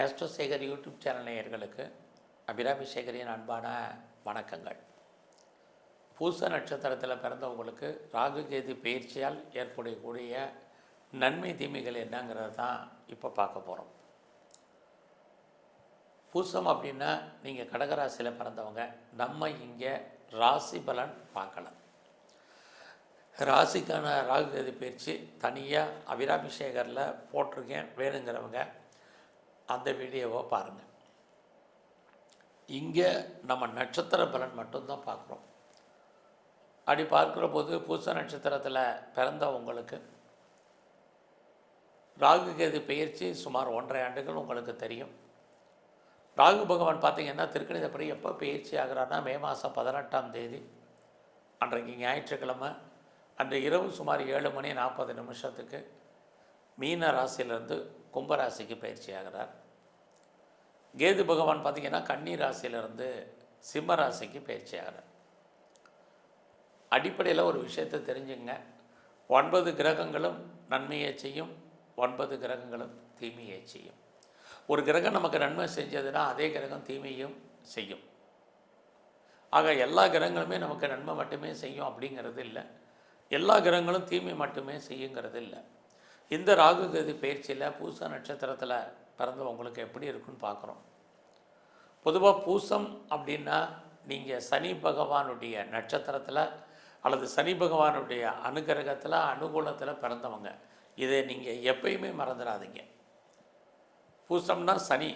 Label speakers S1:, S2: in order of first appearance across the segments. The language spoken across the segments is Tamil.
S1: ஆஸ்ட்ரோசேகர் யூடியூப் சேனல் நேயர்களுக்கு அபிராமி சேகரின் அன்பான வணக்கங்கள். பூச நட்சத்திரத்தில் பிறந்தவங்களுக்கு ராகு கேது பயிற்சியால் ஏற்படக்கூடிய நன்மை தீமைகள் என்னங்கிறது தான் இப்போ பார்க்க போகிறோம் பூசம் அப்படின்னா நீங்கள் கடகராசியில் பிறந்தவங்க நம்ம இங்கே ராசி பலன் பார்க்கலாம். ராசிக்கான ராகு கேது பயிற்சி தனியாக அபிராபிஷேகரில் போட்டிருக்கேன் வேணுங்கிறவங்க அந்த வீடியோவை பாருங்கள் இங்கே நம்ம நட்சத்திர பலன் மட்டும்தான் பார்க்குறோம். அப்படி பார்க்குற போது பூச நட்சத்திரத்தில் பிறந்த உங்களுக்கு ராகு கேது பயிற்சி சுமார் ஒன்றரை ஆண்டுகள் உங்களுக்கு தெரியும். ராகு பகவான் பார்த்தீங்கன்னா திருக்கணிதப்படி எப்போ பயிற்சி ஆகிறார்னா மே மாதம் பதினெட்டாம் தேதி அன்றைக்கு ஞாயிற்றுக்கிழமை அன்று இரவு சுமார் ஏழு மணி நாற்பது நிமிஷத்துக்கு மீன ராசியிலிருந்து கும்பராசிக்கு பயிற்சி ஆகிறார். கேது பகவான் பார்த்திங்கன்னா கன்னி ராசியிலேருந்து சிம்ம ராசிக்கு பயிற்சி ஆகிறார் அடிப்படையில் ஒரு விஷயத்தை தெரிஞ்சுங்க ஒன்பது கிரகங்களும் நன்மையை செய்யும் ஒன்பது கிரகங்களும் தீமையை செய்யும். ஒரு கிரகம் நமக்கு நன்மை செஞ்சதுன்னா அதே கிரகம் தீமையும் செய்யும். ஆக எல்லா கிரகங்களுமே நமக்கு நன்மை மட்டுமே செய்யும் அப்படிங்கிறது இல்லை. எல்லா கிரகங்களும் தீமை மட்டுமே செய்யுங்கிறது இல்லை. இந்த ராகு கதி பயிற்சியில் பூச நட்சத்திரத்தில் பிறந்தவங்களுக்கு எப்படி இருக்குன்னு பார்க்குறோம். பொதுவாக பூசம் அப்படின்னா நீங்கள் சனி பகவானுடைய நட்சத்திரத்தில் அல்லது சனி பகவானுடைய அனுகிரகத்தில் அனுகூலத்தில் பிறந்தவங்க. இதை நீங்கள் எப்பயுமே மறந்துடாதீங்க. பூசம்னா சனி.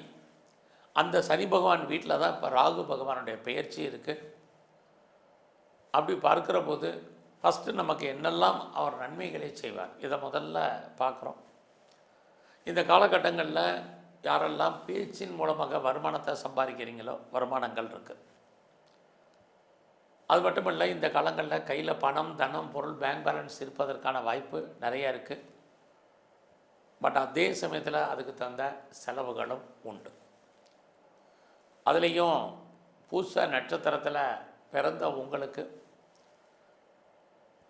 S1: அந்த சனி பகவான் வீட்டில் தான் இப்போ ராகு பகவானுடைய பெயர்ச்சி இருக்குது அப்படி பார்க்குற போது ஃபஸ்ட்டு நமக்கு என்னெல்லாம் அவர் நன்மைகளை செய்வார் இதை முதல்ல பார்க்குறோம். இந்த காலகட்டங்களில் யாரெல்லாம் பேச்சின் மூலமாக வருமானத்தை சம்பாதிக்கிறீங்களோ வருமானங்கள் இருக்குது அது மட்டும் இல்லை இந்த காலங்களில் கையில் பணம் தனம் பொருள் பேங்க் பேலன்ஸ் இருப்பதற்கான வாய்ப்பு நிறைய இருக்குது பட் அதே சமயத்தில் அதுக்கு தகுந்த செலவுகளும் உண்டு. அதுலேயும் பூச நட்சத்திரத்தில் பிறந்த உங்களுக்கு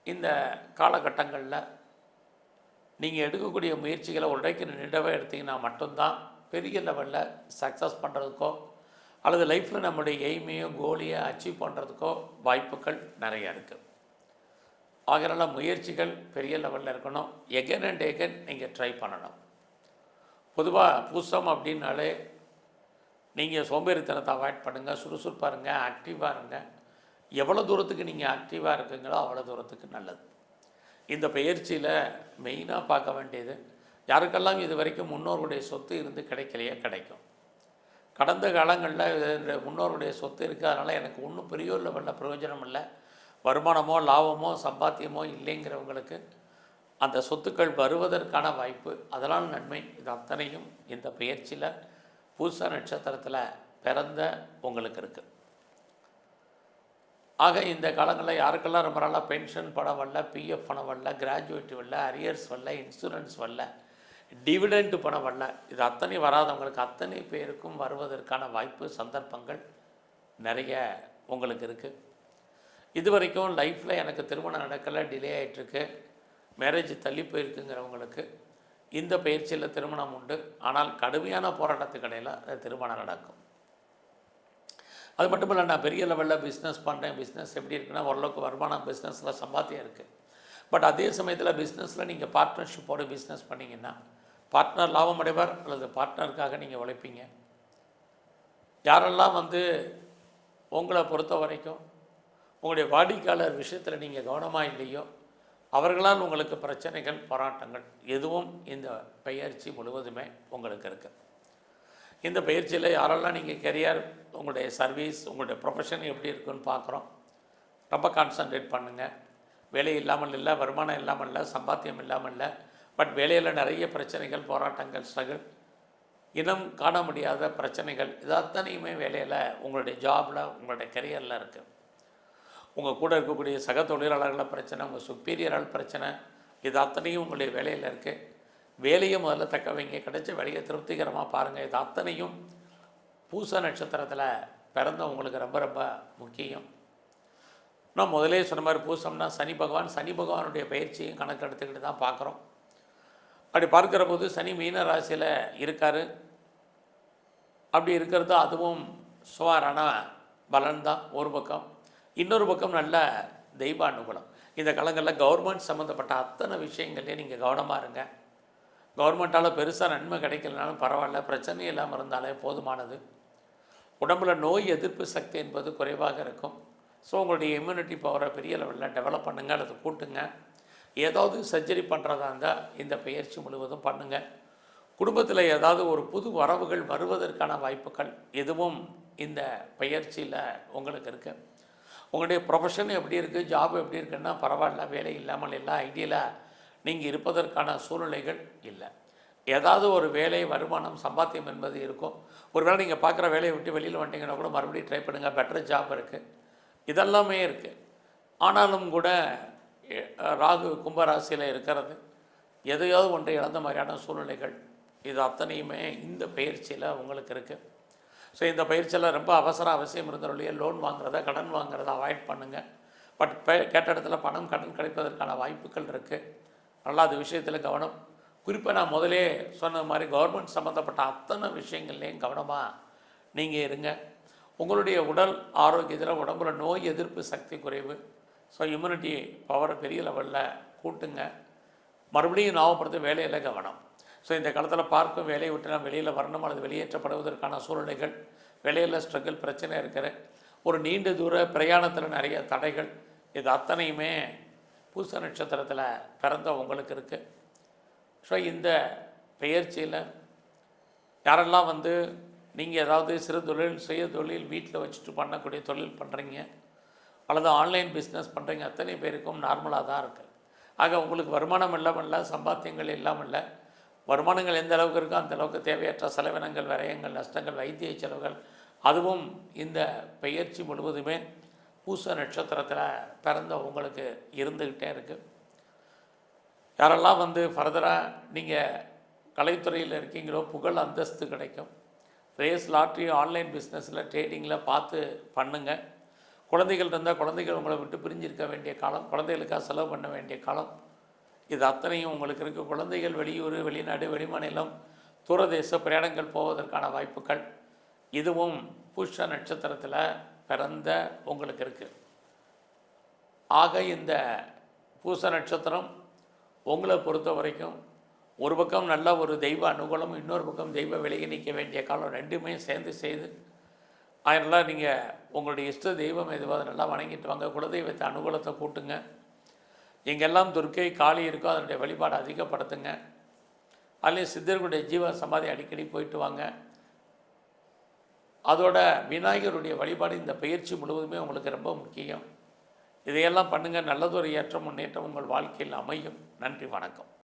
S1: இந்த காலகட்டங்களில் நீங்கள் எடுக்கக்கூடிய முயற்சிகளை ஒரு நின்றவை நின்றவே எடுத்தீங்கன்னா மட்டும்தான் பெரிய லெவலில் சக்ஸஸ் பண்ணுறதுக்கோ அல்லது லைஃப்பில் நம்முடைய எய்மையோ கோலியோ அச்சீவ் பண்ணுறதுக்கோ வாய்ப்புகள் நிறையா இருக்குது ஆகிறனால முயற்சிகள் பெரிய லெவலில் இருக்கணும். எகன் அண்ட் எகன் நீங்கள் ட்ரை பண்ணணும். பொதுவாக பூசம் அப்படின்னாலே நீங்கள் சோம்பேறித்தனத்தை அவாய்ட் பண்ணுங்கள் சுறுசுறுப்பாக இருங்க ஆக்டிவாக இருங்க. எவ்வளோ தூரத்துக்கு நீங்கள் ஆக்டிவாக இருக்குங்களோ அவ்வளோ தூரத்துக்கு நல்லது. இந்த பயிற்சியில் மெயினாக பார்க்க வேண்டியது யாருக்கெல்லாம் இது வரைக்கும் முன்னோர்களுடைய சொத்து இருந்து கிடைக்கலையே கிடைக்கும். கடந்த காலங்களில் முன்னோர்களுடைய சொத்து இருக்குது அதனால் எனக்கு ஒன்றும் பெரிய லெவலில் பிரயோஜனம் இல்லை. வருமானமோ லாபமோ சம்பாத்தியமோ இல்லைங்கிறவங்களுக்கு அந்த சொத்துக்கள் வருவதற்கான வாய்ப்பு அதனால் நன்மை. இது அத்தனையும் இந்த பயிற்சியில் பூச நட்சத்திரத்தில் பிறந்த உங்களுக்கு இருக்குது ஆக இந்த காலங்களில் யாருக்கெல்லாம் ரொம்ப நாளாக பென்ஷன் பணம் வரல பிஎஃப் பணம் வரல கிராஜுவேட் வரல அரியர்ஸ் வரல இன்சூரன்ஸ் வரல டிவிடெண்ட் பணம் வரல இது அத்தனை வராதவங்களுக்கு அத்தனை பேருக்கும் வருவதற்கான வாய்ப்பு சந்தர்ப்பங்கள் நிறைய உங்களுக்கு இருக்குது இது வரைக்கும் லைஃப்பில் எனக்கு திருமணம் நடக்கலை டிலே ஆகிட்டுருக்கு மேரேஜ் தள்ளி போயிருக்குங்கிறவங்களுக்கு இந்த பயிற்சியில் திருமணம் உண்டு. ஆனால் கடுமையான போராட்டத்துக்கு இடையில் அது திருமணம் நடக்கும். அது மட்டும் இல்லை நான் பெரிய லெவலில் பிஸ்னஸ் பண்ணுறேன் பிஸ்னஸ் எப்படி இருக்குன்னா ஓரளவுக்கு வருமானம் பிஸ்னஸில் சம்பாத்தியம் இருக்குது பட் அதே சமயத்தில் பிஸ்னஸில் நீங்கள் பார்ட்னர்ஷிப்போடு பிஸ்னஸ் பண்ணிங்கன்னா பார்ட்னர் லாபம் அடைவார் அல்லது பார்ட்னருக்காக நீங்கள் உழைப்பீங்க. யாரெல்லாம் வந்து உங்களை பொறுத்த வரைக்கும் உங்களுடைய வாடிக்கையாளர் விஷயத்தில் நீங்கள் கவனமாக இல்லையோ அவர்களால் உங்களுக்கு பிரச்சனைகள் போராட்டங்கள் எதுவும் இந்த பயிற்சி முழுவதுமே உங்களுக்கு இருக்குது இந்த பயிற்சியில் யாரெல்லாம் நீங்கள் கெரியர் உங்களுடைய சர்வீஸ் உங்களுடைய ப்ரொஃபஷன் எப்படி இருக்குன்னு பார்க்குறோம் ரொம்ப கான்சன்ட்ரேட் பண்ணுங்கள் வேலை இல்லாமல் இல்லை வருமானம் இல்லாமல் இல்லை சம்பாத்தியம் இல்லாமல் இல்லை பட் வேலையில் நிறைய பிரச்சனைகள் போராட்டங்கள் ஸ்ட்ரகிள் இனம் காண முடியாத பிரச்சனைகள் இது அத்தனையுமே வேலையில் உங்களுடைய ஜாபில் உங்களுடைய கெரியரில் இருக்குது உங்கள் கூட இருக்கக்கூடிய சக தொழிலாளர்கள பிரச்சனை உங்கள் சுப்பீரியரால் பிரச்சனை இது அத்தனையும் உங்களுடைய வேலையில் இருக்குது வேலையை முதல்ல தக்க வைங்க கிடைச்ச வேலையை திருப்திகரமாக பாருங்கள் இது அத்தனையும் பூச நட்சத்திரத்தில் பிறந்தவங்களுக்கு ரொம்ப ரொம்ப முக்கியம். நான் முதலே சொன்ன மாதிரி பூசம்னா சனி பகவான் சனி பகவானுடைய பயிற்சியும் கணக்கு எடுத்துக்கிட்டு தான் பார்க்குறோம். அப்படி பார்க்குற போது சனி மீன ராசியில் இருக்கார். அப்படி இருக்கிறது அதுவும் சுவாரான பலன் தான் ஒரு பக்கம். இன்னொரு பக்கம் நல்ல தெய்வ அனுகூலம் இந்த காலங்களில் கவர்மெண்ட் சம்மந்தப்பட்ட அத்தனை விஷயங்கள்லேயும் நீங்கள் கவனமாக இருங்க. கவர்மெண்ட்டால் பெருசாக நன்மை கிடைக்கலனாலும் பரவாயில்ல பிரச்சனை இல்லாமல் இருந்தாலே போதுமானது. உடம்புல நோய் எதிர்ப்பு சக்தி என்பது குறைவாக இருக்கும். ஸோ உங்களுடைய இம்யூனிட்டி பவரை பெரிய லெவலில் டெவலப் பண்ணுங்க அல்லது கூட்டுங்க. ஏதாவது சர்ஜரி பண்ணுறதா இருந்தால் இந்த பயிற்சி முழுவதும் பண்ணுங்கள் குடும்பத்தில் ஏதாவது ஒரு புது வரவுகள் வருவதற்கான வாய்ப்புகள் எதுவும் இந்த பயிற்சியில் உங்களுக்கு இருக்குது உங்களுடைய ப்ரொஃபஷன் எப்படி இருக்குது ஜாப் எப்படி இருக்குன்னா பரவாயில்ல வேலை இல்லாமல் எல்லாம் ஐடியலாக நீங்கள் இருப்பதற்கான சூழ்நிலைகள் இல்லை. ஏதாவது ஒரு வேலை வருமானம் சம்பாத்தியம் என்பது இருக்கும். ஒருவேளை நீங்கள் பார்க்குற வேலையை விட்டு வெளியில் வந்துட்டீங்கன்னா கூட மறுபடியும் ட்ரை பண்ணுங்கள் பெட்டர் ஜாப் இருக்குது இதெல்லாமே இருக்குது ஆனாலும் கூட ராகு கும்பராசியில் இருக்கிறது. எதையாவது ஒன்றை இழந்த மாதிரியான சூழ்நிலைகள். இது அத்தனையுமே இந்த பயிற்சியில் உங்களுக்கு இருக்குது ஸோ இந்த பயிற்சியில் ரொம்ப அவசர அவசியம் இருந்தவர்களே லோன் வாங்குறத கடன் வாங்குறத அவாய்ட் பண்ணுங்கள் பட் கேட்ட இடத்துல பணம் கடன் கிடைப்பதற்கான வாய்ப்புகள் இருக்குது நல்லா அது விஷயத்தில் கவனம். குறிப்பாக நான் முதலே சொன்ன மாதிரி கவர்மெண்ட் சம்மந்தப்பட்ட அத்தனை விஷயங்கள்லேயும் கவனமாக நீங்கள் இருங்க. உங்களுடைய உடல் ஆரோக்கியத்தில் உடம்புல நோய் எதிர்ப்பு சக்தி குறைவு. ஸோ இம்யூனிட்டி பவரை பெரிய லெவலில் கூட்டுங்க. மறுபடியும் ஞாபகப்படுத்த வேலையில் கவனம். ஸோ இந்த காலத்தில் பார்க்கும் வேலையை விட்டு நான் வெளியில் வரணும் அல்லது வெளியேற்றப்படுவதற்கான சூழ்நிலைகள் வேலையில் ஸ்ட்ரகிள் பிரச்சனை இருக்கிற ஒரு நீண்ட தூர பிரயாணத்தில் நிறைய தடைகள். இது அத்தனையுமே பூச நட்சத்திரத்தில் பிறந்த உங்களுக்கு இருக்குது ஸோ இந்த பெயர்ச்சியில் யாரெல்லாம் வந்து நீங்கள் ஏதாவது சிறு தொழில் சுய தொழில் வீட்டில் வச்சுட்டு பண்ணக்கூடிய தொழில் பண்ணுறீங்க அல்லது ஆன்லைன் பிஸ்னஸ் பண்ணுறீங்க அத்தனை பேருக்கும் நார்மலாக தான் இருக்குது ஆக உங்களுக்கு வருமானம் இல்லாமல் இல்லை சம்பாத்தியங்கள் இல்லாமல் இல்லை வருமானங்கள் எந்த அளவுக்கு இருக்கோ அந்த அளவுக்கு தேவையற்ற செலவினங்கள் விரயங்கள் நஷ்டங்கள் வைத்திய செலவுகள் அதுவும் இந்த பெயர்ச்சி முழுவதுமே பூச நட்சத்திரத்தில் பிறந்த உங்களுக்கு இருந்துக்கிட்டே இருக்குது யாரெல்லாம் வந்து ஃபர்தராக நீங்கள் கலைத்துறையில் இருக்கீங்களோ புகழ் அந்தஸ்து கிடைக்கும். ரேஸ் லாட்ரி ஆன்லைன் பிஸ்னஸில் ட்ரேடிங்கில் பார்த்து பண்ணுங்கள் குழந்தைகள் இருந்தால் குழந்தைகள் உங்களை விட்டு பிரிஞ்சிருக்க வேண்டிய காலம் குழந்தைகளுக்காக செலவு பண்ண வேண்டிய காலம். இது அத்தனையும் உங்களுக்கு இருக்குது குழந்தைகள் வெளியூர் வெளிநாடு வெளிமாநிலம் தூரதேச பிரயாணங்கள் போவதற்கான வாய்ப்புகள். இதுவும் புஷ்ய நட்சத்திரத்தில் பிறந்த உங்களுக்கு இருக்குது ஆக இந்த பூச நட்சத்திரம் உங்களை பொறுத்த வரைக்கும் ஒரு பக்கம் நல்ல ஒரு தெய்வ அனுகூலம் இன்னொரு பக்கம் தெய்வ விலகி நிற்க வேண்டிய காலம் ரெண்டுமே சேர்ந்து செய்து அதனால் நீங்கள் உங்களுடைய இஷ்ட தெய்வம் எதுவாக நல்லா வணங்கிட்டு வாங்க. குலதெய்வத்தை அனுகூலத்தை கூட்டுங்க. எங்கெல்லாம் துர்க்கை காளி இருக்கோ அதனுடைய வழிபாடு அதிகப்படுத்துங்க. அதுலேயும் சித்தர்களுடைய ஜீவ சமாதி அடிக்கடி போயிட்டு வாங்க. அதோட விநாயகருடைய வழிபாடு இந்த பயிற்சி முழுவதுமே உங்களுக்கு ரொம்ப முக்கியம். இதையெல்லாம் பண்ணுங்கள் நல்லதொரு ஏற்றம் முன்னேற்றம் உங்கள் வாழ்க்கையில் அமையும். நன்றி வணக்கம்.